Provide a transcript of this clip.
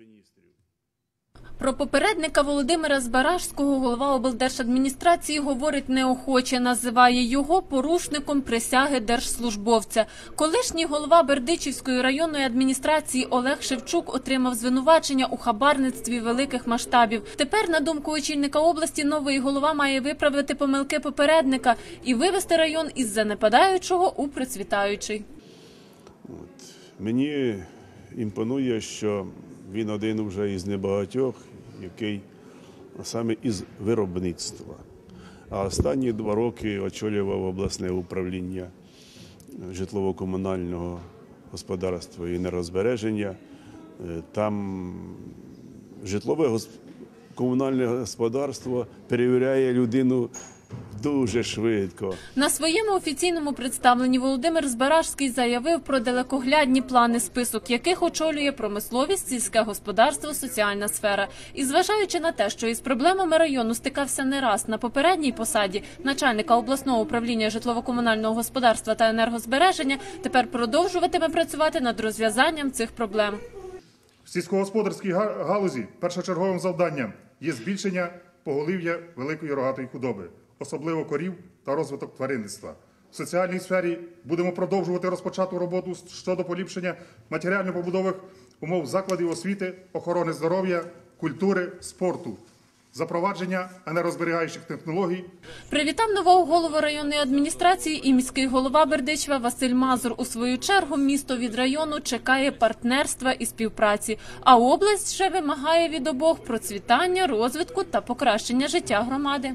міністрів. Про попередника Володимира Збаражського голова облдержадміністрації говорить неохоче, називає його порушником присяги держслужбовця. Колишній голова Бердичівської районної адміністрації Олег Шевчук отримав звинувачення у хабарництві великих масштабів. Тепер, на думку очільника області, новий голова має виправити помилки попередника і вивести район із занепадаючого у процвітаючий. Мені імпонує, що він один вже із небагатьох, який саме із виробництва. А останні два роки очолював обласне управління житлово-комунального господарства і нерозбереження. Е, Там житлове комунальне господарство перевіряє людину дуже швидко. На своєму офіційному представленні Володимир Збаражський заявив про далекоглядні плани, список яких очолює промисловість, сільське господарство, соціальна сфера. І зважаючи на те, що із проблемами району стикався не раз на попередній посаді начальника обласного управління житлово-комунального господарства та енергозбереження, тепер продовжуватиме працювати над розв'язанням цих проблем. В сільськогосподарській галузі першочерговим завданням є збільшення поголів'я великої рогатої худоби, особливо корів та розвиток тваринництва. В соціальній сфері будемо продовжувати розпочату роботу щодо поліпшення матеріально-побудових умов закладів освіти, охорони здоров'я, культури, спорту, запровадження енергозберігаючих технологій Привітав нового голову районної адміністрації і міський голова Бердичева Василь Мазур. У свою чергу місто від району чекає партнерства і співпраці. А область ще вимагає від обох процвітання, розвитку та покращення життя громади.